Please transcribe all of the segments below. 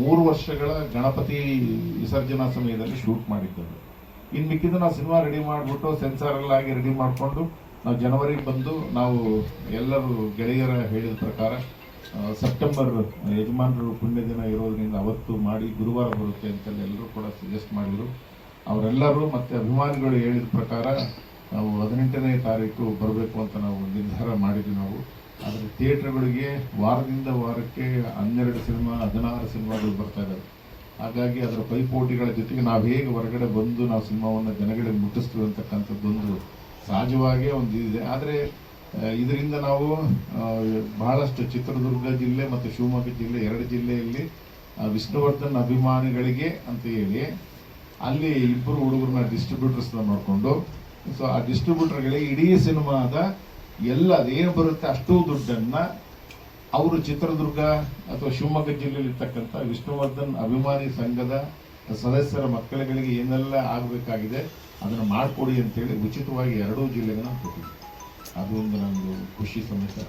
ಮೂರು ವರ್ಷಗಳ ಗಣಪತಿ ವಿಸರ್ಜನಾ ಸಮಯದಲ್ಲಿ ಶೂಟ್ ಮಾಡಿದ್ದೇವೆ ಇನ್ನು ಮಿಕ್ಕಿದ್ದು ನಾವು ಸಿನಿಮಾ ರೆಡಿ ಮಾಡಿಬಿಟ್ಟು ಸೆನ್ಸಾರ್ ಎಲ್ಲ ಆಗಿ ರೆಡಿ ಮಾಡಿಕೊಂಡು ನಾವು ಜನವರಿಗೆ ಬಂದು ನಾವು ಎಲ್ಲರೂ ಗೆಳೆಯರ ಹೇಳಿದ ಪ್ರಕಾರ ಸೆಪ್ಟೆಂಬರ್ ಯಜಮಾನರು ಪುಣ್ಯ ದಿನ ಇರೋದ್ರಿಂದ ಅವತ್ತು ಮಾಡಿ ಗುರುವಾರ ಬರುತ್ತೆ ಅಂತೆಲ್ಲ ಎಲ್ಲರೂ ಕೂಡ ಸಜೆಸ್ಟ್ ಮಾಡಿದರು. ಅವರೆಲ್ಲರೂ ಮತ್ತು ಅಭಿಮಾನಿಗಳು ಹೇಳಿದ ಪ್ರಕಾರ ನಾವು ಹದಿನೆಂಟನೇ ತಾರೀಕು ಬರಬೇಕು ಅಂತ ನಾವು ನಿರ್ಧಾರ ಮಾಡಿದ್ವಿ ನಾವು. ಆದರೆ ಥಿಯೇಟ್ರ್ಗಳಿಗೆ ವಾರದಿಂದ ವಾರಕ್ಕೆ ಹನ್ನೆರಡು ಸಿನಿಮಾ, ಹದಿನಾರು ಸಿನಿಮಾಗಳು ಬರ್ತಾ ಇದ್ದಾವೆ ಹಾಗಾಗಿ ಅದರ ಪೈಪೋಟಿಗಳ ಜೊತೆಗೆ ನಾವು ಹೇಗೆ ಹೊರಗಡೆ ಬಂದು ನಾವು ಸಿನಿಮಾವನ್ನು ಜನಗಳಿಗೆ ಮುಟ್ಟಿಸ್ತೀವಿ ಅಂತಕ್ಕಂಥದ್ದೊಂದು ಸಹಜವಾಗೇ ಒಂದು ಇದೆ ಆದರೆ ಇದರಿಂದ ನಾವು ಬಹಳಷ್ಟು ಚಿತ್ರದುರ್ಗ ಜಿಲ್ಲೆ ಮತ್ತು ಶಿವಮೊಗ್ಗ ಜಿಲ್ಲೆ ಎರಡು ಜಿಲ್ಲೆಯಲ್ಲಿ ವಿಷ್ಣುವರ್ಧನ್ ಅಭಿಮಾನಿಗಳಿಗೆ ಅಂತ ಹೇಳಿ, ಅಲ್ಲಿ ಇಬ್ಬರು ಹುಡುಗರನ್ನ ಡಿಸ್ಟ್ರಿಬ್ಯೂಟರ್ಸ್ನ ಮಾಡಿಕೊಂಡು ಸೊ ಆ ಡಿಸ್ಟ್ರಿಬ್ಯೂಟರ್ಗಳಿಗೆ ಇಡೀ ಸಿನಿಮಾದ ಎಲ್ಲ ಅದೇನು ಬರುತ್ತೆ ಅಷ್ಟು ದುಡ್ಡನ್ನ ಅವರು ಚಿತ್ರದುರ್ಗ ಅಥವಾ ಶಿವಮೊಗ್ಗ ಜಿಲ್ಲೆಯಲ್ಲಿ ಇರ್ತಕ್ಕಂಥ ವಿಷ್ಣುವರ್ಧನ್ ಅಭಿಮಾನಿ ಸಂಘದ ಸದಸ್ಯರ ಮಕ್ಕಳುಗಳಿಗೆ ಏನೆಲ್ಲ ಆಗಬೇಕಾಗಿದೆ ಅದನ್ನು ಮಾಡಿಕೊಡಿ ಅಂತೇಳಿ ಉಚಿತವಾಗಿ ಎರಡೂ ಜಿಲ್ಲೆಗೆ ನಾವು ಕೊಟ್ಟಿದ್ದೆ ಅದು ಒಂದು ನಮ್ಮದು ಖುಷಿ ಸಮಾಚಾರ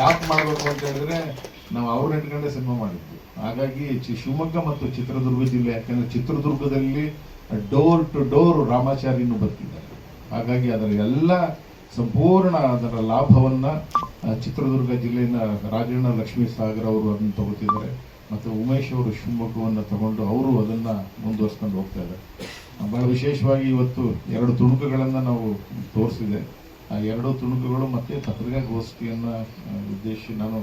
ಯಾಕೆ ಮಾಡಬೇಕು ಅಂತ ಹೇಳಿದ್ರೆ ನಾವು ಅವ್ರು ಇಟ್ಕೊಂಡೆ ಸಿನಿಮಾ ಮಾಡಿದ್ವಿ. ಹಾಗಾಗಿ ಶಿವಮೊಗ್ಗ ಮತ್ತು ಚಿತ್ರದುರ್ಗ ಜಿಲ್ಲೆ ಯಾಕಂದ್ರೆ ಚಿತ್ರದುರ್ಗದಲ್ಲಿ ಡೋರ್ ಟು ಡೋರ್ ರಾಮಾಚಾರ್ಯನು ಬರ್ತಿದ್ದಾರೆ. ಹಾಗಾಗಿ ಅದರ ಎಲ್ಲ ಸಂಪೂರ್ಣ ಅದರ ಲಾಭವನ್ನ ಚಿತ್ರದುರ್ಗ ಜಿಲ್ಲೆಯ ರಾಜಣ್ಣ ಲಕ್ಷ್ಮೀ ಸಾಗರ್ ಅವರು ಅದನ್ನು ತಗೋತಿದ್ದಾರೆ ಮತ್ತು ಉಮೇಶ್ ಅವರು ಶಿವಮೊಗ್ಗವನ್ನು ತಗೊಂಡು ಅವರು ಅದನ್ನ ಮುಂದುವರ್ಸ್ಕೊಂಡು ಹೋಗ್ತಾ ಇದ್ದಾರೆ. ಬಹಳ ವಿಶೇಷವಾಗಿ ಇವತ್ತು ಎರಡು ತುಣುಕುಗಳನ್ನು ನಾವು ತೋರಿಸಿದೆ. ಆ, ಎರಡು ತುಣುಕುಗಳು ಮತ್ತೆ ಪತ್ರಿಕಾಗೋಷ್ಠಿಯನ್ನ ಗೋಷ್ಠಿಯನ್ನು ಉದ್ದೇಶಿಸಿ ನಾನು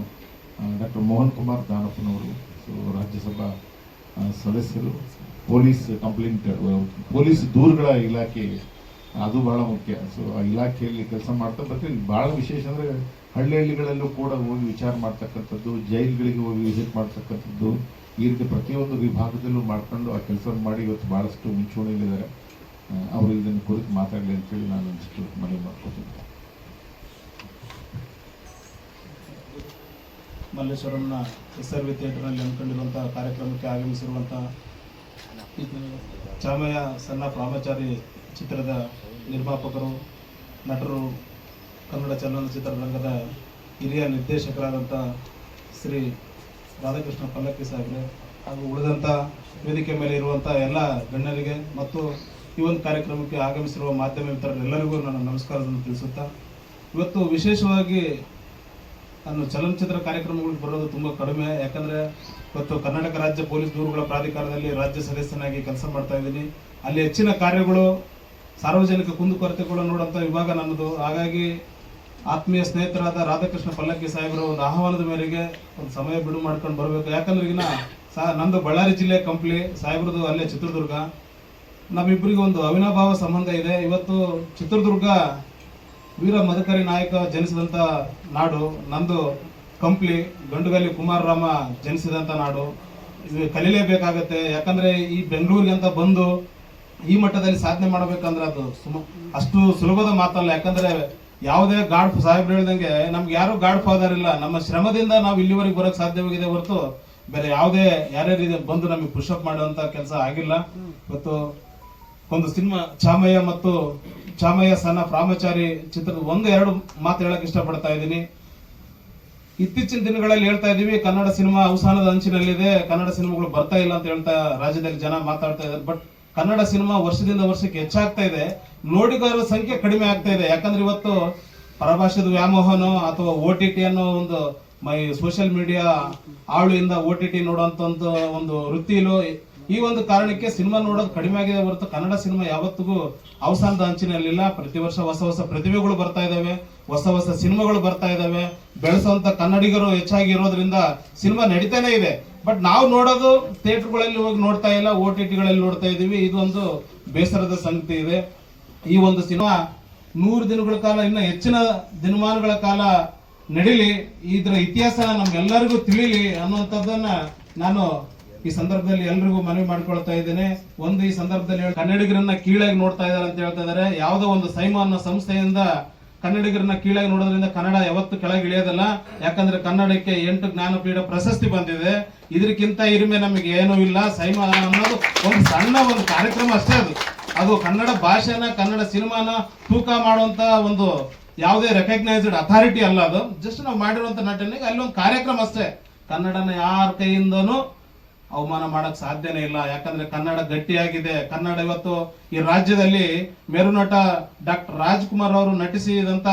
ಡಾಕ್ಟರ್ ಮೋಹನ್ ಕುಮಾರ್ ದಾನಪ್ಪನವರು, ಸೊ, ರಾಜ್ಯಸಭಾ ಸದಸ್ಯರು, ಪೊಲೀಸ್ ಕಂಪ್ಲೇಂಟ್, ಪೊಲೀಸ್ ದೂರುಗಳ ಇಲಾಖೆ ಅದು ಬಹಳ ಮುಖ್ಯ. ಸೊ ಇಲಾಖೆಯಲ್ಲಿ ಕೆಲಸ ಮಾಡ್ತಾ ಬರ್ತೀವಿ. ಬಹಳ ವಿಶೇಷ ಅಂದ್ರೆ ಹಳ್ಳಿ ಹಳ್ಳಿಗಳಲ್ಲೂ ಕೂಡ ಹೋಗಿ ವಿಚಾರ ಮಾಡ್ತಕ್ಕಂಥದ್ದು, ಜೈಲ್ಗಳಿಗೆ ಹೋಗಿ ವಿಸಿಟ್ ಮಾಡ್ತಕ್ಕಂಥದ್ದು, ಈ ರೀತಿ ಪ್ರತಿಯೊಂದು ವಿಭಾಗದಲ್ಲೂ ಮಾಡ್ಕೊಂಡು ಆ ಕೆಲಸ ಮಾಡಿ ಇವತ್ತು ಬಹಳಷ್ಟು ಮುಂಚೂಣಿಯಲ್ಲಿದ್ದಾರೆ. ಅವರು ಇದನ್ನು ಕುರಿತು ಮಾತಾಡಲಿ ಅಂತೇಳಿ ನಾನು ಒಂದಿಷ್ಟು ಮನವಿ ಮಾಡ್ಕೊತೀನಿ. ಮಲ್ಲೇಶ್ವರಂನ ಎಸ್ ಆರ್ ವಿ ಥಿಯೇಟರ್ನಲ್ಲಿ ಹಮ್ಮಿಕೊಂಡಿರುವಂಥ ಕಾರ್ಯಕ್ರಮಕ್ಕೆ ಆಗಮಿಸಿರುವಂಥ ಇದು ಚಾಮಯ್ಯ ಸಣ್ಣ ಪ್ರಾಮಚಾರಿ ಚಿತ್ರದ ನಿರ್ಮಾಪಕರು, ನಟರು, ಕನ್ನಡ ಚಲನಚಿತ್ರರಂಗದ ಹಿರಿಯ ನಿರ್ದೇಶಕರಾದಂಥ ಶ್ರೀ ರಾಧಾಕೃಷ್ಣ ಪಲ್ಲಕ್ಕಿ ಸಾಹೇಬ್ರೆ ಹಾಗೂ ಉಳಿದಂಥ ವೇದಿಕೆ ಮೇಲೆ ಇರುವಂಥ ಎಲ್ಲ ಗಣ್ಯರಿಗೆ ಮತ್ತು ಈ ಒಂದು ಕಾರ್ಯಕ್ರಮಕ್ಕೆ ಆಗಮಿಸಿರುವ ಮಾಧ್ಯಮ ಮಿತ್ರರೆಲ್ಲರಿಗೂ ನನ್ನ ನಮಸ್ಕಾರವನ್ನು ತಿಳಿಸುತ್ತಾ, ಇವತ್ತು ವಿಶೇಷವಾಗಿ ನಾನು ಚಲನಚಿತ್ರ ಕಾರ್ಯಕ್ರಮಗಳಿಗೆ ಬರೋದು ತುಂಬ ಕಡಿಮೆ, ಯಾಕಂದರೆ ಇವತ್ತು ಕರ್ನಾಟಕ ರಾಜ್ಯ ಪೊಲೀಸ್ ದೂರುಗಳ ಪ್ರಾಧಿಕಾರದಲ್ಲಿ ರಾಜ್ಯ ಸದಸ್ಯನಾಗಿ ಕೆಲಸ ಮಾಡ್ತಾ ಇದ್ದೀನಿ. ಅಲ್ಲಿ ಹೆಚ್ಚಿನ ಕಾರ್ಯಗಳು ಸಾರ್ವಜನಿಕ ಕುಂದುಕೊರತೆಗಳು ನೋಡುವಂಥ ವಿಭಾಗ ನನ್ನದು. ಹಾಗಾಗಿ ಆತ್ಮೀಯ ಸ್ನೇಹಿತರಾದ ರಾಧಾಕೃಷ್ಣ ಪಲ್ಲಕ್ಕಿ ಸಾಹೇಬರ ಒಂದು ಆಹ್ವಾನದ ಮೇರೆಗೆ ಒಂದು ಸಮಯ ಬಿಡು ಮಾಡ್ಕೊಂಡು ಬರಬೇಕು. ಯಾಕಂದ್ರೆ ಈಗಿನ ಸಾ ನಂದು ಬಳ್ಳಾರಿ ಜಿಲ್ಲೆ ಕಂಪ್ಲಿ ಸಾಹೇಬ್ರದ್ದು ಅಲ್ಲೇ ಚಿತ್ರದುರ್ಗ. ನಮ್ಮಿಬ್ಬರಿಗೆ ಒಂದು ಅವಿನಾಭಾವ ಸಂಬಂಧ ಇದೆ. ಇವತ್ತು ಚಿತ್ರದುರ್ಗ ವೀರ ಮದಕರಿ ನಾಯಕ ಜನಿಸಿದಂತ ನಾಡು, ನಂದು ಕಂಪ್ಲಿ ಗಂಡುಗಲ್ಲಿ ಕುಮಾರರಾಮ ಜನಿಸಿದಂತ ನಾಡು. ಇದು ಕಲೀಲೇಬೇಕಾಗತ್ತೆ. ಯಾಕಂದ್ರೆ ಈ ಬೆಂಗಳೂರಿಗೆ ಅಂತ ಬಂದು ಈ ಮಟ್ಟದಲ್ಲಿ ಸಾಧನೆ ಮಾಡಬೇಕಂದ್ರೆ ಅದು ಸುಮ ಅಷ್ಟು ಸುಲಭದ ಮಾತಲ್ಲ. ಯಾಕಂದ್ರೆ ಯಾವುದೇ ಗಾಡ್ ಸಾಹೇಬ್ರು ಹೇಳ್ದಂಗೆ ನಮ್ಗೆ ಯಾರು ಗಾಡ್ ಫಾದರ್ ಇಲ್ಲ. ನಮ್ಮ ಶ್ರಮದಿಂದ ನಾವು ಇಲ್ಲಿವರೆಗೆ ಬರೋಕ್ ಸಾಧ್ಯವಾಗಿದೆ ಹೊರತು ಬೇರೆ ಯಾವುದೇ ಯಾರ್ಯಾರು ಇದೆ ಬಂದು ನಮಗೆ ಪುಷಪ್ ಮಾಡುವಂತ ಕೆಲಸ ಆಗಿಲ್ಲ. ಇವತ್ತು ಒಂದು ಸಿನಿಮಾ ಚಾಮಯ್ಯ ಮತ್ತು ಚಾಮಯ್ಯ ಸಣ್ಣ ಪ್ರಾಮಚಾರಿ ಚಿತ್ರದ ಒಂದು ಎರಡು ಮಾತು ಹೇಳಕ್ ಇಷ್ಟಪಡ್ತಾ ಇದ್ದೀನಿ. ಇತ್ತೀಚಿನ ದಿನಗಳಲ್ಲಿ ಹೇಳ್ತಾ ಇದೀವಿ ಕನ್ನಡ ಸಿನಿಮಾ ಅವಸಾನದ ಅಂಚಿನಲ್ಲಿದೆ. ಕನ್ನಡ ಸಿನಿಮಾಗಳು ಬರ್ತಾ ಇಲ್ಲ ಅಂತ ಹೇಳ್ತಾ ರಾಜ್ಯದಲ್ಲಿ ಜನ ಮಾತಾಡ್ತಾ ಇದ್ದಾರೆ. ಬಟ್ ಕನ್ನಡ ಸಿನಿಮಾ ವರ್ಷದಿಂದ ವರ್ಷಕ್ಕೆ ಹೆಚ್ಚಾಗ್ತಾ ಇದೆ. ನೋಡಿಗಾರರ ಸಂಖ್ಯೆ ಕಡಿಮೆ ಆಗ್ತಾ ಇದೆ. ಯಾಕಂದ್ರೆ ಇವತ್ತು ಪರಭಾಷೆದ ವ್ಯಾಮೋಹನೋ ಅಥವಾ ಓ ಟಿ ಟಿ ಅನ್ನೋ ಒಂದು ಮೈ ಸೋಷಿಯಲ್ ಮೀಡಿಯಾ ಆಳುಯಿಂದ ಓ ಟಿ ಟಿ ನೋಡುವಂತ ಒಂದು ವೃತ್ತಿಲು ಈ ಒಂದು ಕಾರಣಕ್ಕೆ ಸಿನಿಮಾ ನೋಡೋದು ಕಡಿಮೆ ಆಗಿದೆ ಹೊರತು ಕನ್ನಡ ಸಿನಿಮಾ ಯಾವತ್ತಿಗೂ ಅವಸಾನದ ಅಂಚಿನಲ್ಲಿಲ್ಲ. ಪ್ರತಿ ವರ್ಷ ಹೊಸ ಹೊಸ ಪ್ರತಿಭೆಗಳು ಬರ್ತಾ ಇದಾವೆ. ಹೊಸ ಹೊಸ ಸಿನಿಮಾಗಳು ಬರ್ತಾ ಇದಾವೆ. ಬೆಳೆಸುವಂತ ಕನ್ನಡಿಗರು ಹೆಚ್ಚಾಗಿ ಇರೋದ್ರಿಂದ ಸಿನಿಮಾ ನಡೀತಾನೆ ಇದೆ. ಬಟ್ ನಾವು ನೋಡೋದು ಥಿಯೇಟರ್ಗಳಲ್ಲಿ ಹೋಗಿ ನೋಡ್ತಾ ಇಲ್ಲ, ಓ ಟಿ ಟಿಗಳಲ್ಲಿ ನೋಡ್ತಾ ಇದೀವಿ ಇದೊಂದು ಬೇಸರದ ಸಂಗತಿ ಇದೆ. ಈ ಒಂದು ಸಿನಿಮಾ ನೂರು ದಿನಗಳ ಕಾಲ, ಇನ್ನು ಹೆಚ್ಚಿನ ದಿನಮಾನಗಳ ಕಾಲ ನಡೀಲಿ. ಇದರ ಇತಿಹಾಸ ನಮ್ಗೆಲ್ಲರಿಗೂ ತಿಳಿಲಿ ಅನ್ನುವಂಥದ್ದನ್ನ ನಾನು ಈ ಸಂದರ್ಭದಲ್ಲಿ ಎಲ್ರಿಗೂ ಮನವಿ ಮಾಡ್ಕೊಳ್ತಾ ಇದ್ದೇನೆ. ಒಂದು ಈ ಸಂದರ್ಭದಲ್ಲಿ ಕನ್ನಡಿಗರನ್ನ ಕೀಳಾಗಿ ನೋಡ್ತಾ ಇದ್ದಾರೆ ಅಂತ ಹೇಳ್ತಾ ಇದ್ದಾರೆ. ಯಾವುದೋ ಒಂದು ಸೈಮ ಅನ್ನೋ ಸಂಸ್ಥೆಯಿಂದ ಕನ್ನಡಿಗರನ್ನ ಕೀಳಾಗಿ ನೋಡೋದ್ರಿಂದ ಕನ್ನಡ ಯಾವತ್ತು ಕೆಳಗೆ ಇಳಿಯೋದಲ್ಲ. ಯಾಕಂದ್ರೆ ಕನ್ನಡಕ್ಕೆ ಎಂಟು ಜ್ಞಾನಪೀಠ ಪ್ರಶಸ್ತಿ ಬಂದಿದೆ. ಇದಕ್ಕಿಂತ ಹಿರಿಮೆ ನಮಗೆ ಏನೂ ಇಲ್ಲ. ಸೈಮ ಅನ್ನೋದು ಒಂದು ಸಣ್ಣ ಒಂದು ಕಾರ್ಯಕ್ರಮ ಅಷ್ಟೇ ಅದು. ಅದು ಕನ್ನಡ ಭಾಷೆನ, ಕನ್ನಡ ಸಿನಿಮಾನ ತೂಕ ಮಾಡುವಂತ ಒಂದು ಯಾವುದೇ ರೆಕಗ್ನೈಸ್ಡ್ ಅಥಾರಿಟಿ ಅಲ್ಲ ಅದು. ಜಸ್ಟ್ ನಾವು ಮಾಡಿರುವಂತ ನಟನೆಗೆ ಅಲ್ಲಿ ಒಂದು ಕಾರ್ಯಕ್ರಮ ಅಷ್ಟೇ. ಕನ್ನಡನ ಯಾರ ಕೈಯಿಂದನೂ ಅವಮಾನ ಮಾಡಕ್ ಸಾಧ್ಯನೇ ಇಲ್ಲ. ಯಾಕಂದ್ರೆ ಕನ್ನಡ ಗಟ್ಟಿಯಾಗಿದೆ. ಕನ್ನಡ ಇವತ್ತು ಈ ರಾಜ್ಯದಲ್ಲಿ ಮೇರುನಟ ಡಾಕ್ಟರ್ ರಾಜ್ಕುಮಾರ್ ಅವರು ನಟಿಸಿದಂತ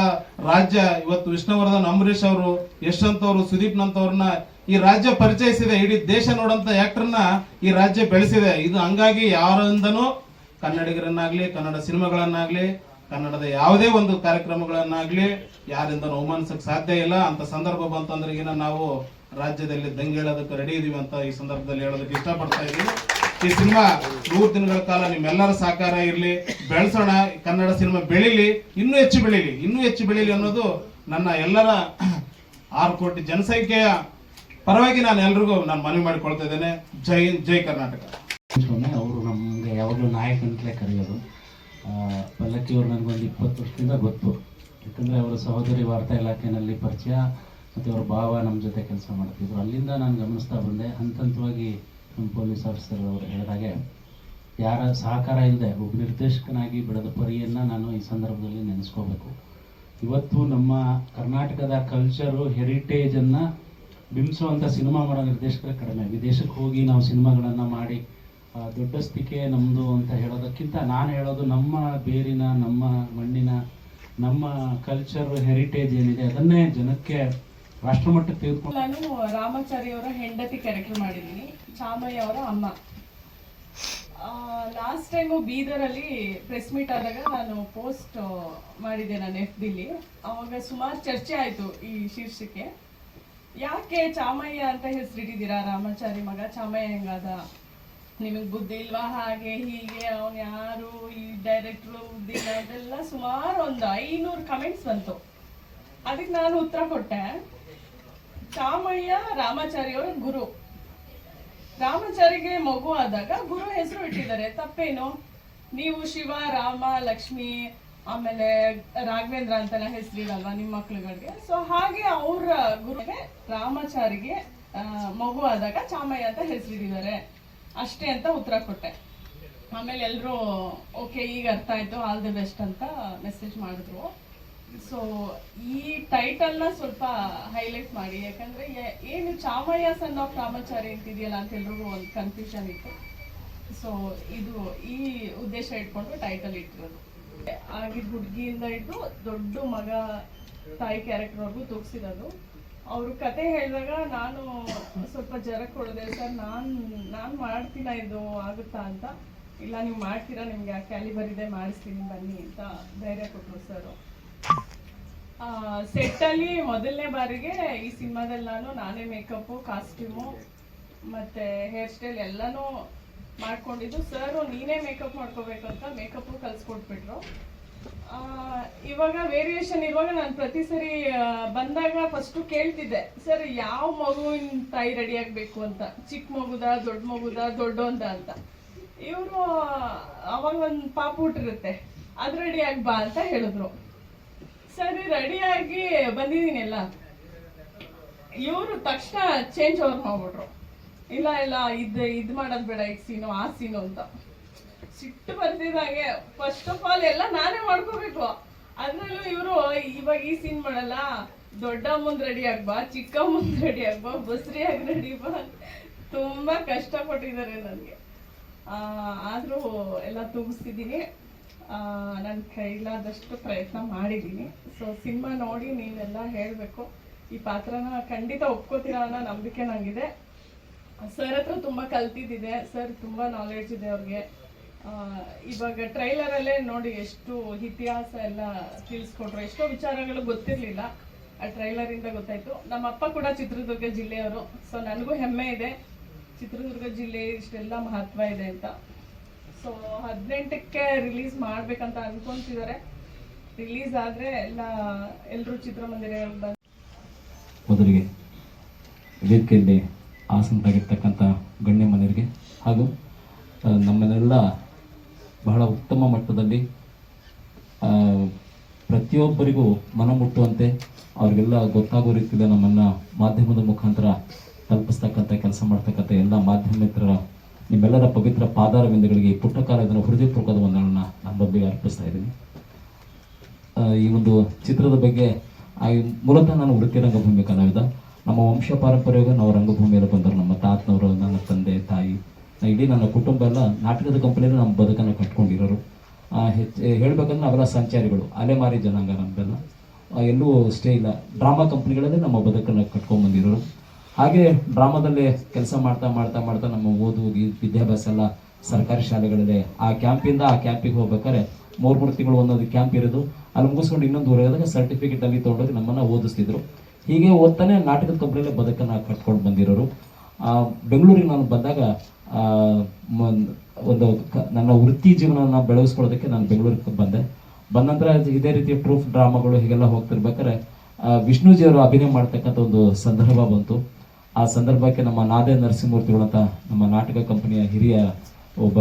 ರಾಜ್ಯ ಇವತ್ತು ವಿಷ್ಣುವರ್ಧನ್ ಅಂಬರೀಷ್ ಅವರು, ಯಶವಂತ್ ಅವರು, ಸುದೀಪ್ ನಂತವ್ರನ್ನ ಈ ರಾಜ್ಯ ಪರಿಚಯಿಸಿದೆ. ಇಡೀ ದೇಶ ನೋಡಂತ ಆಕ್ಟರ್ನ ಈ ರಾಜ್ಯ ಬೆಳೆಸಿದೆ. ಇದು ಹಂಗಾಗಿ ಯಾರಿಂದನೂ ಕನ್ನಡಿಗರನ್ನಾಗ್ಲಿ, ಕನ್ನಡ ಸಿನಿಮಾಗಳನ್ನಾಗ್ಲಿ, ಕನ್ನಡದ ಯಾವುದೇ ಒಂದು ಕಾರ್ಯಕ್ರಮಗಳನ್ನಾಗ್ಲಿ ಯಾರಿಂದ ಅವಮಾನಿಸಕ್ ಸಾಧ್ಯ ಇಲ್ಲ. ಅಂತ ಸಂದರ್ಭ ಬಂತಂದ್ರೆ ಈಗ ನಾವು ರಾಜ್ಯದಲ್ಲಿ ದಂಗೆ ಹೇಳೋದಕ್ಕೆ ರೆಡಿ ಇದೀವಿ ಅಂತ ಈ ಸಂದರ್ಭದಲ್ಲಿ ಹೇಳೋದಕ್ಕೆ ಇಷ್ಟಪಡ್ತಾ ಇದ್ದೀನಿ. ಈ ಸಿನಿಮಾ ಮೂರು ದಿನಗಳ ಕಾಲ ನಿಮ್ಮೆಲ್ಲರ ಸಹಕಾರ ಇರಲಿ. ಬೆಳೆಸೋಣ, ಕನ್ನಡ ಸಿನಿಮಾ ಬೆಳೀಲಿ, ಇನ್ನೂ ಹೆಚ್ಚು ಬೆಳೀಲಿ, ಇನ್ನೂ ಹೆಚ್ಚು ಬೆಳಿಲಿ ಅನ್ನೋದು ನನ್ನ ಎಲ್ಲರ ಆರು ಕೋಟಿ ಜನಸಂಖ್ಯೆಯ ಪರವಾಗಿ ನಾನು ಎಲ್ರಿಗೂ ನಾನು ಮನವಿ ಮಾಡಿಕೊಳ್ತಾ ಇದ್ದೇನೆ. ಜೈ ಜೈ ಕರ್ನಾಟಕ. ಅವರು ನಮಗೆ ಯಾವಾಗಲೂ ನಾಯಕ ಅಂತಲೇ ಕರೆಯೋದು. ಪಲ್ಲಕ್ಕಿಯವರು ನನಗೊಂದು ಇಪ್ಪತ್ತು ವರ್ಷದಿಂದ ಗೊತ್ತು. ಯಾಕಂದರೆ ಅವರ ಸಹೋದರಿ ವಾರ್ತಾ ಇಲಾಖೆಯಲ್ಲಿ ಪರಿಚಯ. ಮತ್ತು ಅವ್ರ ಭಾವ ನಮ್ಮ ಜೊತೆ ಕೆಲಸ ಮಾಡ್ತಿದ್ರು. ಅಲ್ಲಿಂದ ನಾನು ಗಮನಿಸ್ತಾ ಬಂದೆ. ಹಂತ ಹಂತವಾಗಿ ನಮ್ಮ ಪೊಲೀಸ್ ಆಫೀಸರ್ ಅವರು ಹೇಳಿದಾಗೆ, ಯಾರ ಸಹಕಾರ ಇಲ್ಲದೆ ಒಬ್ಬ ನಿರ್ದೇಶಕನಾಗಿ ಬೆಳೆದ ಪರಿಯನ್ನು ನಾನು ಈ ಸಂದರ್ಭದಲ್ಲಿ ನೆನೆಸ್ಕೋಬೇಕು. ಇವತ್ತು ನಮ್ಮ ಕರ್ನಾಟಕದ ಕಲ್ಚರು ಹೆರಿಟೇಜನ್ನು ಬಿಂಬಿಸುವಂಥ ಸಿನಿಮಾ ಮಾಡೋ ನಿರ್ದೇಶಕರ ಕಡಿಮೆ. ವಿದೇಶಕ್ಕೆ ಹೋಗಿ ನಾವು ಸಿನಿಮಾಗಳನ್ನು ಮಾಡಿ ದೊಡ್ಡ ಸ್ಪಿಕೆ ನಮ್ಮದು ಅಂತ ಹೇಳೋದಕ್ಕಿಂತ ನಾನು ಹೇಳೋದು ನಮ್ಮ ಬೇರಿನ, ನಮ್ಮ ಮಣ್ಣಿನ, ನಮ್ಮ ಕಲ್ಚರ್ ಹೆರಿಟೇಜ್ ಏನಿದೆ ಅದನ್ನೇ ಜನಕ್ಕೆ ರಾಷ್ಟ್ರಮಟ್ಟಕ್ಕೆ ತೆಗೆದುಕೊಂಡು ನಾನು ರಾಮಾಚಾರಿ ಅವರ ಹೆಂಡತಿ ಕ್ಯಾರೆಕ್ಟರ್ ಮಾಡಿದ್ದೀನಿ. ಚಾಮಯ್ಯ ಅವರ ಅಮ್ಮ. ಲಾಸ್ಟ್ ಟೈಮು ಬೀದರಲ್ಲಿ ಪ್ರೆಸ್ ಮೀಟ್ ಆದಾಗ ನಾನು ಪೋಸ್ಟ್ ಮಾಡಿದ್ದೆ ನಾನು ಎಫ್ ಬಿಲಿ ಅವಾಗ ಸುಮಾರು ಚರ್ಚೆ ಆಯಿತು ಈ ಶೀರ್ಷಿಕೆ. ಯಾಕೆ ಚಾಮಯ್ಯ ಅಂತ ಹೆಸರಿಟ್ಟಿದ್ದೀರಾ ರಾಮಾಚಾರಿ ಮಗ? ಚಾಮಯ್ಯ ಹೆಂಗಾದ? ನಿಮಗೆ ಬುದ್ಧಿ ಇಲ್ವಾ? ಹಾಗೆ, ಹೀಗೆ, ಅವನು ಯಾರು? ಈ ಡೈರೆಕ್ಟ್ರು ಬುದ್ಧಿ ಇಲ್ಲ? ಅದೆಲ್ಲ ಸುಮಾರು ಒಂದು ಐನೂರು ಕಮೆಂಟ್ಸ್ ಬಂತು. ಅದಕ್ಕೆ ನಾನು ಉತ್ತರ ಕೊಟ್ಟೆ. ಚಾಮಯ್ಯ ರಾಮಾಚಾರಿಯವರ ಗುರು? ರಾಮಾಚಾರಿಗೆ ಮಗು ಆದಾಗ ಗುರು ಹೆಸರು ಇಟ್ಟಿದ್ದಾರೆ. ತಪ್ಪೇನು? ನೀವು ಶಿವ, ರಾಮ, ಲಕ್ಷ್ಮಿ, ಆಮೇಲೆ ರಾಘವೇಂದ್ರ ಅಂತೆಲ್ಲ ಹೆಸರಿರಲ್ವಾ ನಿಮ್ಮ ಮಕ್ಳುಗಳಿಗೆ? ಸೊ ಹಾಗೆ ಅವ್ರ ಗುರುಗೆ ರಾಮಾಚಾರಿಗೆ ಮಗು ಆದಾಗ ಚಾಮಯ್ಯ ಅಂತ ಹೆಸರಿಟ್ಟಿದ್ದಾರೆ. ಅಷ್ಟೇ ಅಂತ ಉತ್ತರ ಕೊಟ್ಟೆ. ಆಮೇಲೆ ಎಲ್ಲರೂ ಓಕೆ ಈಗ ಅರ್ಥ ಆಯ್ತು. ಆಲ್ ದಿ ಬೆಸ್ಟ್ ಅಂತ ಮೆಸೇಜ್ ಮಾಡಿದ್ರು. ಸೊ ಈ ಟೈಟಲ್ನ ಸ್ವಲ್ಪ ಹೈಲೈಟ್ ಮಾಡಿ. ಯಾಕಂದ್ರೆ ಏನು ಚಾಮಯ್ಯ ಸನ್ ಆಫ್ ರಾಮಾಚಾರಿ ಅಂತಿದೆಯಲ್ಲ ಅಂತ ಎಲ್ರಿಗೂ ಒಂದು ಕನ್ಫ್ಯೂಷನ್ ಇತ್ತು. ಸೊ ಇದು ಈ ಉದ್ದೇಶ ಇಟ್ಕೊಂಡು ಟೈಟಲ್ ಇಟ್ಟಿರೋದು. ಆಗಿದ್ದ ಹುಡುಗಿಯಿಂದ ಇಟ್ಟು ದೊಡ್ಡ ಮಗ ತಾಯಿ ಕ್ಯಾರೆಕ್ಟರ್ವರೆಗೂ ತೂಗಿಸಿರೋದು ಅವರು ಕತೆ ಹೇಳಿದಾಗ ನಾನು ಸ್ವಲ್ಪ ಜರಕ್ ಹೊಡೆದೆ, ಸರ್, ನಾನು ನಾನು ಮಾಡ್ತೀನ ಇದು? ಆಗುತ್ತಾ ಅಂತ? ಇಲ್ಲ, ನೀವು ಮಾಡ್ತೀರಾ? ನಿಮ್ಗೆ ಆ ಕ್ಯಾಲಿಬರ್ ಇದೆ, ಮಾಡಿಸ್ತೀನಿ, ಬನ್ನಿ, ಅಂತ ಧೈರ್ಯ ಕೊಟ್ಟರು ಸರ್ ಸೆಟ್ ಅಲ್ಲಿ ಮೊದಲನೇ ಬಾರಿಗೆ ಈ ಸಿನಿಮಾದಲ್ಲಿ ನಾನು, ನಾನೇ ಮೇಕಪ್ ಕಾಸ್ಟ್ಯೂಮು ಮತ್ತೆ ಹೇರ್ ಸ್ಟೈಲ್ ಎಲ್ಲಾನು ಮಾಡ್ಕೊಂಡಿದ್ದು. ಸರ್ ನೀನೇ ಮೇಕಪ್ ಮಾಡ್ಕೋಬೇಕು ಅಂತ ಮೇಕಪ್ ಕಲ್ಸ್ಕೊಟ್ಬಿಟ್ರು. ಇವಾಗ ವೇರಿಯೇಷನ್ ಇರುವಾಗ ನಾನು ಪ್ರತಿ ಸರಿ ಬಂದಾಗ ಫಸ್ಟ್ ಕೇಳ್ತಿದ್ದೆ ಸರ್ ಯಾವ ಮಗುವಿನ ತಾಯಿ ರೆಡಿ ಆಗ್ಬೇಕು ಅಂತ? ಚಿಕ್ಕ ಮಗುದ, ದೊಡ್ಡ ಮಗುದ, ದೊಡ್ಡೊಂದ ಅಂತ? ಇವರು ಅವಾಗ ಒಂದು ಪಾಪು ಹುಟ್ಟಿರುತ್ತೆ. ಅದ್ ರೆಡಿ ಆಗ್ಬಾ ಅಂತ ಹೇಳಿದ್ರು. ಸರಿ ರೆಡಿಯಾಗಿ ಬಂದಿದ್ದೀನೆಲ್ಲ ಇವರು ತಕ್ಷಣ ಚೇಂಜ್ ಓವರ್ ಮಾಡ್ಬಿಟ್ರು. ಇಲ್ಲ ಇಲ್ಲ, ಇದು, ಇದ್ ಮಾಡೋದು ಬೇಡ ಈಗ ಸೀನು ಆ ಸೀನು ಅಂತ. ಸಿಟ್ಟು ಬರ್ತಿದಂಗೆ ಫಸ್ಟ್ ಆಫ್ ಆಲ್ ಎಲ್ಲ ನಾನೇ ಮಾಡ್ಕೋಬೇಕು. ಅದ್ರಲ್ಲೂ ಇವರು, ಇವಾಗ ಈ ಸೀನ್ ಮಾಡಲ್ಲ. ದೊಡ್ಡ ಮುಂದ್ ರೆಡಿ ಆಗ್ಬಾ ಚಿಕ್ಕ ಮುಂದ್ ರೆಡಿ ಆಗ್ಬಾ, ಬಸ್ರಿಯಾಗಿ ರೆಡಿ ಬಾ ತುಂಬಾ ಕಷ್ಟಪಟ್ಟಿದ್ದಾರೆ ನನಗೆ. ಆದರೂ ಎಲ್ಲ ತೂಗಿಸ್ತಿದ್ದೀನಿ ನನ್ನ ಕೈಲಾದಷ್ಟು ಪ್ರಯತ್ನ ಮಾಡಿದ್ದೀನಿ. ಸೊ ಸಿನಿಮಾ ನೋಡಿ ನೀವೆಲ್ಲ ಹೇಳಬೇಕು. ಈ ಪಾತ್ರನ ಖಂಡಿತ ಒಪ್ಕೋತೀರಾ ಅನ್ನೋ ನಂಬಿಕೆ ನನಗಿದೆ ಸರ್ ಹತ್ರ ತುಂಬ ಕಲ್ತಿದ್ದಿದೆ. ಸರ್ ತುಂಬ ನಾಲೆಡ್ಜ್ ಇದೆ ಅವ್ರಿಗೆ. ಇವಾಗ ಟ್ರೈಲರಲ್ಲೇ ನೋಡಿ ಎಷ್ಟು ಇತಿಹಾಸ ಎಲ್ಲ ತಿಳಿಸ್ಕೊಟ್ರು. ಎಷ್ಟೋ ವಿಚಾರಗಳು ಗೊತ್ತಿರಲಿಲ್ಲ. ಆ ಟ್ರೈಲರಿಂದ ಗೊತ್ತಾಯಿತು. ನಮ್ಮ ಅಪ್ಪ ಕೂಡ ಚಿತ್ರದುರ್ಗ ಜಿಲ್ಲೆಯವರು. ಸೊ ನನಗೂ ಹೆಮ್ಮೆ ಇದೆ. ಚಿತ್ರದುರ್ಗ ಜಿಲ್ಲೆ ಇಷ್ಟೆಲ್ಲ ಮಹತ್ವ ಇದೆ ಅಂತ. ಸೊ ಹದಿನೆಂಟಕ್ಕೆ ರಿಲೀಸ್ ಮಾಡ್ಬೇಕಂತ ಅನ್ಕೊಂತಿದ್ದಾರೆ ರಿಲೀಸ್ ಆದ್ರೆ ಎಲ್ಲ ಎಲ್ಲರೂ ಚಿತ್ರಮಂದಿರ ಮೊದಲಿಗೆ ವೇದಿಕೆಯಲ್ಲಿ ಆಸನರಾಗಿರ್ತಕ್ಕಂಥ ಗಣ್ಯಮನ್ಯರಿಗೆ ಹಾಗೂ ಆ, ನಮ್ಮನ್ನೆಲ್ಲ ಬಹಳ ಉತ್ತಮ ಮಟ್ಟದಲ್ಲಿ ಪ್ರತಿಯೊಬ್ಬರಿಗೂ ಮನ ಮುಟ್ಟುವಂತೆ ಅವರಿಗೆಲ್ಲ ಗೊತ್ತಾಗೋ ರೀತಿಯಲ್ಲಿ ನಮ್ಮನ್ನು ಮಾಧ್ಯಮದ ಮುಖಾಂತರ ತಲುಪಿಸ್ತಕ್ಕಂಥ ಕೆಲಸ ಮಾಡ್ತಕ್ಕಂಥ ಎಲ್ಲ ಮಾಧ್ಯಮ ಮಿತ್ರರ ನಿಮ್ಮೆಲ್ಲರ ಪವಿತ್ರ ಪಾದಾರ ಬಿಂದುಗಳಿಗೆ ಈ ಪುಟ್ಟ ಕಾಲದ ಹೃದಯಪೂರ್ವಕದ ವಂದನೆಗಳನ್ನ ನಮ್ಮೊಬ್ಬರಿಗೆ ಅರ್ಪಿಸ್ತಾ ಇದ್ದೀನಿ. ಈ ಒಂದು ಚಿತ್ರದ ಬಗ್ಗೆ ಮೂಲತಃ ನಾನು ವೃತ್ತಿ ರಂಗಭೂಮಿ ಕಲಾವಿದ. ನಮ್ಮ ವಂಶ ಪಾರಂಪರ್ಯವಾಗಿ ನಾವು ರಂಗಭೂಮಿಯಲ್ಲಿ ಬಂದರು ನಮ್ಮ ತಾತನವರು, ನನ್ನ ತಂದೆ, ತಾಯಿ ಇಡೀ ನನ್ನ ಕುಟುಂಬ ಎಲ್ಲ ನಾಟಕದ ಕಂಪನಿಯಲ್ಲಿ ನಮ್ಮ ಬದುಕನ್ನು ಕಟ್ಕೊಂಡಿರೋರು. ಹೆಚ್ಚು ಹೇಳಬೇಕಂದ್ರೆ ನಾವೆಲ್ಲ ಸಂಚಾರಿಗಳು, ಅಲೆಮಾರಿ ಜನಾಂಗ ನಮ್ದೆಲ್ಲ. ಎಲ್ಲೂ ಸ್ಟೇ ಇಲ್ಲ, ಡ್ರಾಮಾ ಕಂಪ್ನಿಗಳಲ್ಲೇ ನಮ್ಮ ಬದುಕನ್ನು ಕಟ್ಕೊಂಡ್ಬಂದಿರೋರು ಹಾಗೆ ಡ್ರಾಮಾದಲ್ಲಿ ಕೆಲಸ ಮಾಡ್ತಾ ಮಾಡ್ತಾ ಮಾಡ್ತಾ ನಮ್ಮ ಓದು ವಿದ್ಯಾಭ್ಯಾಸ ಎಲ್ಲ ಸರ್ಕಾರಿ ಶಾಲೆಗಳಲ್ಲಿ ಆ ಕ್ಯಾಂಪಿಂದ ಆ ಕ್ಯಾಂಪಿಗೆ ಹೋಗ್ಬೇಕಾದ್ರೆ ಮೂರು ಮೂರು ತಿಂಗಳು ಒಂದೊಂದು ಕ್ಯಾಂಪ್ ಇರೋದು. ಅಲ್ಲಿ ಮುಗಿಸ್ಕೊಂಡು ಇನ್ನೊಂದು ಹೋದಾಗ ಸರ್ಟಿಫಿಕೇಟ್ ಅಲ್ಲಿ ತೊಗೊಂಡೋಗಿ ನಮ್ಮನ್ನು ಓದಿಸ್ತಿದ್ರು. ಹೀಗೆ ಓದ್ತಾನೆ ನಾಟಕದ ಕಂಪ್ನಿಯಲ್ಲೇ ಬದುಕನ್ನು ಕಟ್ಕೊಂಡು ಬಂದಿರೋರು. ಬೆಂಗಳೂರಿಗೆ ನಾನು ಬಂದಾಗ ಒಂದು ನನ್ನ ವೃತ್ತಿ ಜೀವನವನ್ನು ಬೆಳೆಸ್ಕೊಳ್ಳೋದಕ್ಕೆ ನಾನು ಬೆಂಗಳೂರಿಗೆ ಬಂದೆ. ಬಂದ ನಂತರ ಇದೇ ರೀತಿ ಪ್ರೂಫ್ ಡ್ರಾಮಾಗಳು ಹೀಗೆಲ್ಲ ಹೋಗ್ತಿರ್ಬೇಕಾದ್ರೆ ವಿಷ್ಣುಜಿಯವರು ಅಭಿನಯ ಮಾಡ್ತಕ್ಕಂಥ ಒಂದು ಸಂದರ್ಭ ಬಂತು. ಆ ಸಂದರ್ಭಕ್ಕೆ ನಮ್ಮ ನಾದೆ ನರಸಿಂಹಮೂರ್ತಿಗಳಂತ ನಮ್ಮ ನಾಟಕ ಕಂಪನಿಯ ಹಿರಿಯ ಒಬ್ಬ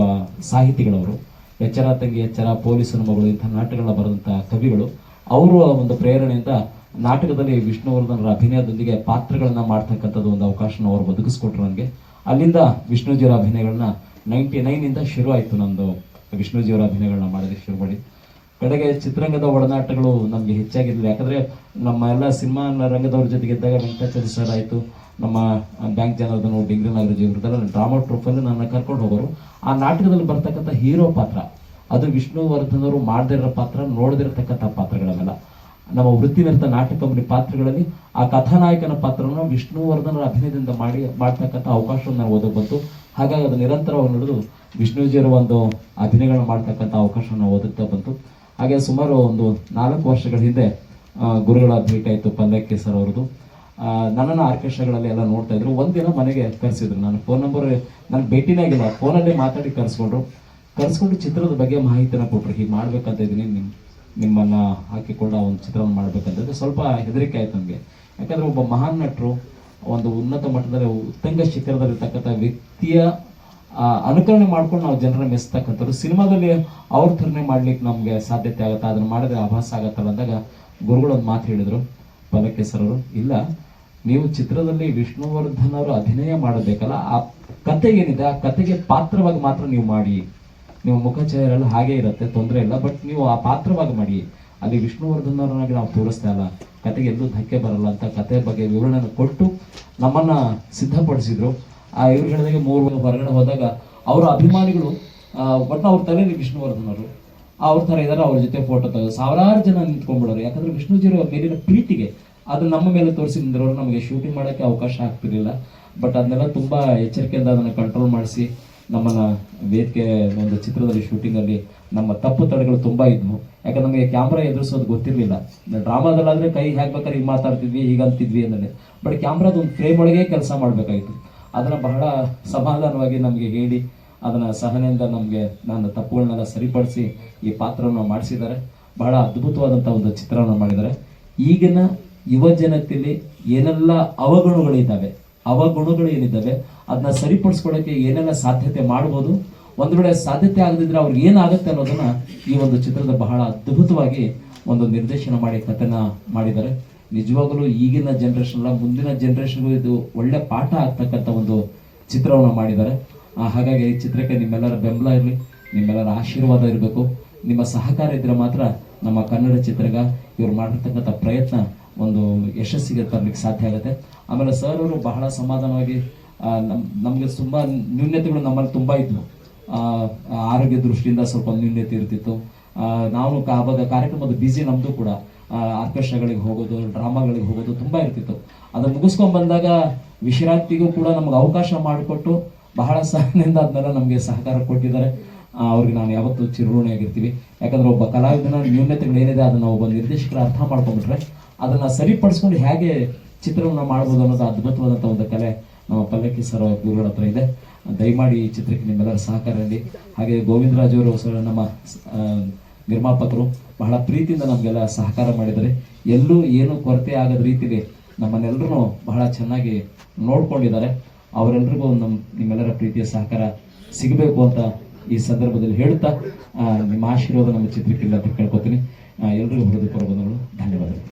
ಸಾಹಿತಿಗಳವರು, ಎಚ್ಚರ ತಂಗಿ, ಎಚ್ಚರ ಪೊಲೀಸನ ಮಗಳು ಇಂಥ ನಾಟಕಗಳನ್ನ ಬರೆದಂಥ ಕವಿಗಳು, ಅವರು ಒಂದು ಪ್ರೇರಣೆಯಿಂದ ನಾಟಕದಲ್ಲಿ ವಿಷ್ಣುವರ್ಧನರ ಅಭಿನಯದೊಂದಿಗೆ ಪಾತ್ರಗಳನ್ನ ಮಾಡ್ತಕ್ಕಂಥದ್ದು ಒಂದು ಅವಕಾಶನ ಅವರು ಬದುಕಿಸ್ಕೊಟ್ರು ನನಗೆ. ಅಲ್ಲಿಂದ ವಿಷ್ಣುಜಿಯವರ ಅಭಿನಯಗಳನ್ನ ನೈಂಟಿ ನೈನಿಂದ ಶುರು ಆಯಿತು ನಂದು ವಿಷ್ಣುಜಿಯವರ ಅಭಿನಯಗಳನ್ನ ಮಾಡೋದಕ್ಕೆ ಶುರು ಮಾಡಿ ಕಡೆಗೆ ಚಿತ್ರರಂಗದ ಒಡನಾಟಗಳು ನಮಗೆ ಹೆಚ್ಚಾಗಿರಲಿಲ್ಲ ಯಾಕಂದ್ರೆ ನಮ್ಮ ಎಲ್ಲ ಸಿನಿಮಾ ರಂಗದವ್ರ ಜೊತೆಗೆ ಇದ್ದಾಗ ವೆಂಕಟಾಚಾರ್ಯ ಸರ್ ಆಯಿತು ನಮ್ಮ ಬ್ಯಾಂಕ್ ಜನಾರ್ದನ್ ಡಿಂಗ್ರಿ ನಾಗರಾಜ್ ಇವ್ರದ್ದೆಲ್ಲ ಡ್ರಾಮಾ ಟ್ರೂಪಲ್ಲಿ ನನ್ನ ಕರ್ಕೊಂಡು ಹೋಗೋರು. ಆ ನಾಟಕದಲ್ಲಿ ಬರ್ತಕ್ಕಂಥ ಹೀರೋ ಪಾತ್ರ, ಅದು ವಿಷ್ಣುವರ್ಧನ್ ಅವರು ಮಾಡದಿರೋ ಪಾತ್ರ, ನೋಡದಿರತಕ್ಕಂಥ ಪಾತ್ರಗಳನ್ನೆಲ್ಲ. ನಮ್ಮ ವೃತ್ತಿನಿರತ ನಾಟಕ ಕಂಪನಿ ಪಾತ್ರಗಳಲ್ಲಿ ಆ ಕಥಾನಾಯಕನ ಪಾತ್ರವನ್ನು ವಿಷ್ಣುವರ್ಧನರ ಅಭಿನಯದಿಂದ ಮಾಡಿ, ಮಾಡ್ತಕ್ಕಂಥ ಅವಕಾಶವನ್ನು ನಾನು ಓದಕ್ಕೆ ಬಂತು. ಹಾಗಾಗಿ ಅದು ನಿರಂತರವಾಗಿ ನಡೆದು ವಿಷ್ಣುಜಿಯರ ಒಂದು ಅಭಿನಯಗಳನ್ನು ಮಾಡ್ತಕ್ಕಂಥ ಅವಕಾಶವನ್ನು ಓದುತ್ತಾ ಬಂತು. ಹಾಗೆ ಸುಮಾರು ಒಂದು ನಾಲ್ಕು ವರ್ಷಗಳ ಹಿಂದೆ ಗುರುಗಳ ಭೇಟಿ ಆಯಿತು ಪಲ್ಲಕ್ಕಿ ಸರ್ ಅವ್ರದ್ದು ನನ್ನನ್ನು ಆರ್ಕೆಸ್ಟ್ರಾಗಳಲ್ಲಿ ಎಲ್ಲ ನೋಡ್ತಾ ಇದ್ರು. ಒಂದಿನ ಮನೆಗೆ ಕರೆಸಿದ್ರು. ನಾನು ಫೋನ್ ನಂಬರ್ ನನಗೆ ಭೇಟಿನೇ ಆಗಿಲ್ಲ. ಫೋನಲ್ಲೇ ಮಾತಾಡಿ ಕರೆಸ್ಕೊಂಡ್ರು. ಕರೆಸ್ಕೊಂಡು ಚಿತ್ರದ ಬಗ್ಗೆ ಮಾಹಿತಿನ ಕೊಟ್ಟರು ಹೀಗೆ ಮಾಡ್ಬೇಕಂತ ಇದ್ದೀನಿ. ನಿಮ್ಮ ನಿಮ್ಮನ್ನ ಹಾಕಿಕೊಂಡ ಒಂದು ಚಿತ್ರವನ್ನು ಮಾಡ್ಬೇಕಂತಂದ್ರೆ ಸ್ವಲ್ಪ ಹೆದರಿಕೆ ಆಯ್ತು ನನಗೆ. ಯಾಕಂದ್ರೆ ಒಬ್ಬ ಮಹಾನ್ ನಟರು, ಒಂದು ಉನ್ನತ ಮಟ್ಟದಲ್ಲಿ ಉತ್ತಂಗ ಶಿಖರದಲ್ಲಿರ್ತಕ್ಕಂಥ ವ್ಯಕ್ತಿಯ ಅನುಕರಣೆ ಮಾಡ್ಕೊಂಡು ನಾವು ಜನರನ್ನು ಮೆಸ್ತಕ್ಕಂಥವ್ರು ಸಿನಿಮಾದಲ್ಲಿ ಅವ್ರ ಥರನೇ ಮಾಡ್ಲಿಕ್ಕೆ ನಮಗೆ ಸಾಧ್ಯತೆ ಆಗುತ್ತೆ. ಅದನ್ನ ಮಾಡಿದ್ರೆ ಆಭಾಸ ಆಗತ್ತಲ್ಲ ಅಂದಾಗ ಗುರುಗಳು ಒಂದು ಮಾತು ಹೇಳಿದರು. ಪಲಕ್ಕೆ ಸರ್ ಇಲ್ಲ ನೀವು ಚಿತ್ರದಲ್ಲಿ ವಿಷ್ಣುವರ್ಧನ್ ಅವರು ಅಭಿನಯ ಮಾಡಬೇಕಲ್ಲ, ಆ ಕತೆ ಏನಿದೆ, ಆ ಕತೆಗೆ ಪಾತ್ರವಾಗಿ ಮಾತ್ರ ನೀವು ಮಾಡಿ. ನೀವು ಮುಖ ಎಲ್ಲ ಹಾಗೆ ಇರುತ್ತೆ, ತೊಂದರೆ ಇಲ್ಲ, ಬಟ್ ನೀವು ಆ ಪಾತ್ರವಾಗಿ ಮಾಡಿ. ಅಲ್ಲಿ ವಿಷ್ಣುವರ್ಧನ್ ಅವರನ್ನಾಗಿ ನಾವು ತೋರಿಸ್ತಾ ಇಲ್ಲ. ಕತೆಗೆ ಎಲ್ಲೂ ಧಕ್ಕೆ ಬರಲ್ಲ ಅಂತ ಕತೆ ಬಗ್ಗೆ ವಿವರಣೆ ಕೊಟ್ಟು ನಮ್ಮನ್ನ ಸಿದ್ಧಪಡಿಸಿದ್ರು. ಆ ಇವ್ರು ಹೇಳಿದಾಗೆ ಮೂರು ಹೊರಗಡೆ ಹೋದಾಗ ಅವರ ಅಭಿಮಾನಿಗಳು ಬಟ್ ಅವ್ರ ತಲೆಯಲ್ಲಿ ವಿಷ್ಣುವರ್ಧನ್ ಅವರು ಅವ್ರ ಥರ ಇದಾರೆ, ಅವ್ರ ಜೊತೆ ಫೋಟೋ ತಗೋ ಸಾವಿರಾರು ಜನ ನಿಂತ್ಕೊಂಡ್ಬಿಡೋರು. ಯಾಕಂದ್ರೆ ವಿಷ್ಣುಜಿರ ಮೇಲಿನ ಪ್ರೀತಿಗೆ ಅದು ನಮ್ಮ ಮೇಲೆ ತೋರಿಸಿದ್ರು ನಮಗೆ ಶೂಟಿಂಗ್ ಮಾಡೋಕ್ಕೆ ಅವಕಾಶ ಆಗ್ತಿರಲಿಲ್ಲ. ಬಟ್ ಅದನ್ನೆಲ್ಲ ತುಂಬ ಎಚ್ಚರಿಕೆಯಿಂದ ಅದನ್ನು ಕಂಟ್ರೋಲ್ ಮಾಡಿಸಿ, ನಮ್ಮನ್ನು ವೇದಿಕೆ ಒಂದು ಚಿತ್ರದಲ್ಲಿ ಶೂಟಿಂಗಲ್ಲಿ ನಮ್ಮ ತಪ್ಪು ತಡೆಗಳು ತುಂಬ ಇದ್ವು. ಯಾಕಂದ್ರೆ ನಮಗೆ ಕ್ಯಾಮ್ರಾ ಎದುರಿಸೋದು ಗೊತ್ತಿರಲಿಲ್ಲ. ಡ್ರಾಮಾದಲ್ಲಾದರೆ ಕೈ ಹಾಕ್ಬೇಕಾದ್ರೆ ಈಗ ಮಾತಾಡ್ತಿದ್ವಿ ಹೀಗಂತಿದ್ವಿ ಅಂದ್ರೆ ಬಟ್ ಕ್ಯಾಮ್ರಾದ ಒಂದು ಫ್ರೇಮ್ ಒಳಗೆ ಕೆಲಸ ಮಾಡಬೇಕಾಗಿತ್ತು. ಅದನ್ನ ಬಹಳ ಸಮಾಧಾನವಾಗಿ ನಮಗೆ ಹೇಳಿ, ಅದನ್ನ ಸಹನೆಯಿಂದ ನಮಗೆ ನನ್ನ ತಪ್ಪುಗಳನ್ನೆಲ್ಲ ಸರಿಪಡಿಸಿ ಈ ಪಾತ್ರವನ್ನು ಮಾಡಿಸಿದ್ದಾರೆ. ಬಹಳ ಅದ್ಭುತವಾದಂಥ ಒಂದು ಚಿತ್ರವನ್ನು ಮಾಡಿದ್ದಾರೆ. ಈಗಿನ ಯುವ ಜನತೆಯಲ್ಲಿ ಏನೆಲ್ಲ ಅವಗುಣಗಳಿದ್ದಾವೆ ಅವಗುಣಗಳು ಏನಿದ್ದಾವೆ ಅದನ್ನ ಸರಿಪಡಿಸ್ಕೊಳ್ಳೋಕೆ ಏನೆಲ್ಲ ಸಾಧ್ಯತೆ ಮಾಡ್ಬೋದು, ಒಂದು ವೇಳೆ ಸಾಧ್ಯತೆ ಆಗದಿದ್ರೆ ಅವ್ರಿಗೆ ಏನಾಗುತ್ತೆ ಅನ್ನೋದನ್ನ ಈ ಒಂದು ಚಿತ್ರದ ಬಹಳ ಅದ್ಭುತವಾಗಿ ಒಂದು ನಿರ್ದೇಶನ ಮಾಡಿ, ಕಥೆನ ಮಾಡಿದ್ದಾರೆ. ನಿಜವಾಗಲೂ ಈಗಿನ ಜನರೇಷನ್ ಅಲ್ಲ, ಮುಂದಿನ ಜನರೇಷನ್ಗೂ ಇದು ಒಳ್ಳೆ ಪಾಠ ಆಗ್ತಕ್ಕಂಥ ಒಂದು ಚಿತ್ರವನ್ನು ಮಾಡಿದ್ದಾರೆ. ಹಾಗಾಗಿ ಈ ಚಿತ್ರಕ್ಕೆ ನಿಮ್ಮೆಲ್ಲರ ಬೆಂಬಲ ಇರಲಿ, ನಿಮ್ಮೆಲ್ಲರ ಆಶೀರ್ವಾದ ಇರಬೇಕು. ನಿಮ್ಮ ಸಹಕಾರ ಇದ್ರೆ ಮಾತ್ರ ನಮ್ಮ ಕನ್ನಡ ಚಿತ್ರಗ ಇವ್ರು ಮಾಡಿರ್ತಕ್ಕಂಥ ಪ್ರಯತ್ನ ಒಂದು ಯಶಸ್ಸಿಗೆ ತರಲಿಕ್ಕೆ ಸಾಧ್ಯ ಆಗುತ್ತೆ. ಆಮೇಲೆ ಸರ್ ಅವರು ಬಹಳ ಸಮಾಧಾನವಾಗಿ ನಮಗೆ ತುಂಬ ನ್ಯೂನ್ಯತೆಗಳು ನಮ್ಮಲ್ಲಿ ತುಂಬ ಇದ್ವು. ಆರೋಗ್ಯ ದೃಷ್ಟಿಯಿಂದ ಸ್ವಲ್ಪ ನ್ಯೂನ್ಯತೆ ಇರ್ತಿತ್ತು. ನಾವು ಆವಾಗ ಕಾರ್ಯಕ್ರಮದ ಬಿಸಿ ನಮ್ಮದು ಕೂಡ. ಆರ್ಕೆಸ್ಟ್ರಾಗಳಿಗೆ ಹೋಗೋದು ಡ್ರಾಮಾಗಳಿಗೆ ಹೋಗೋದು ತುಂಬ ಇರ್ತಿತ್ತು. ಅದನ್ನು ಮುಗಿಸ್ಕೊಂಡು ಬಂದಾಗ ವಿಶ್ರಾಂತಿಗೂ ಕೂಡ ನಮ್ಗೆ ಅವಕಾಶ ಮಾಡಿಕೊಟ್ಟು ಬಹಳ ಸಹನೆಯಿಂದ ಅದನ್ನೆಲ್ಲ ನಮಗೆ ಸಹಕಾರ ಕೊಟ್ಟಿದ್ದಾರೆ. ಅವ್ರಿಗೆ ನಾನು ಯಾವತ್ತೂ ಚಿರಋಣಿಯಾಗಿರ್ತೀವಿ. ಯಾಕಂದ್ರೆ ಒಬ್ಬ ಕಲಾವಿದನ ನ್ಯೂನ್ಯತೆಗಳು ಏನಿದೆ ಅದನ್ನ ಒಬ್ಬ ನಿರ್ದೇಶಕರ ಅರ್ಥ ಮಾಡ್ಕೊಂಡ್ಬಿಟ್ರೆ ಅದನ್ನ ಸರಿಪಡಿಸ್ಕೊಂಡು ಹೇಗೆ ಚಿತ್ರವನ್ನು ಮಾಡ್ಬೋದು ಅನ್ನೋದು ಅದ್ಭುತವಾದಂಥ ಒಂದು ಕಲೆ ನಮ್ಮ ಪಲ್ಲಕ್ಕಿ ಸರ್ ಗುರುಗಳ ಹತ್ರ ಇದೆ. ದಯಮಾಡಿ ಈ ಚಿತ್ರಕ್ಕೆ ನಿಮ್ಮೆಲ್ಲರ ಸಹಕಾರ ನೀಡಿ. ಹಾಗೆ ಗೋವಿಂದರಾಜ್ ಅವರು ಸರ್ ನಮ್ಮ ನಿರ್ಮಾಪಕರು ಬಹಳ ಪ್ರೀತಿಯಿಂದ ನಮಗೆಲ್ಲ ಸಹಕಾರ ಮಾಡಿದ್ದಾರೆ. ಎಲ್ಲೂ ಏನು ಕೊರತೆ ಆಗದ ರೀತಿಲಿ ನಮ್ಮನ್ನೆಲ್ಲರೂ ಬಹಳ ಚೆನ್ನಾಗಿ ನೋಡ್ಕೊಂಡಿದ್ದಾರೆ. ಅವರೆಲ್ಲರಿಗೂ ನಮ್ಮ ನಿಮ್ಮೆಲ್ಲರ ಪ್ರೀತಿಯ ಸಹಕಾರ ಸಿಗಬೇಕು ಅಂತ ಈ ಸಂದರ್ಭದಲ್ಲಿ ಹೇಳ್ತಾ ನಿಮ್ಮ ಆಶೀರ್ವಾದ ನಮ್ಮ ಚಿತ್ರಕ್ಕಿಲ್ಲ ಅಂತ ಕೇಳ್ಕೊತೀನಿ. ಎಲ್ಲರಿಗೂ ಹೃದಯಪೂರ್ವಕಗಳು ಧನ್ಯವಾದಗಳು.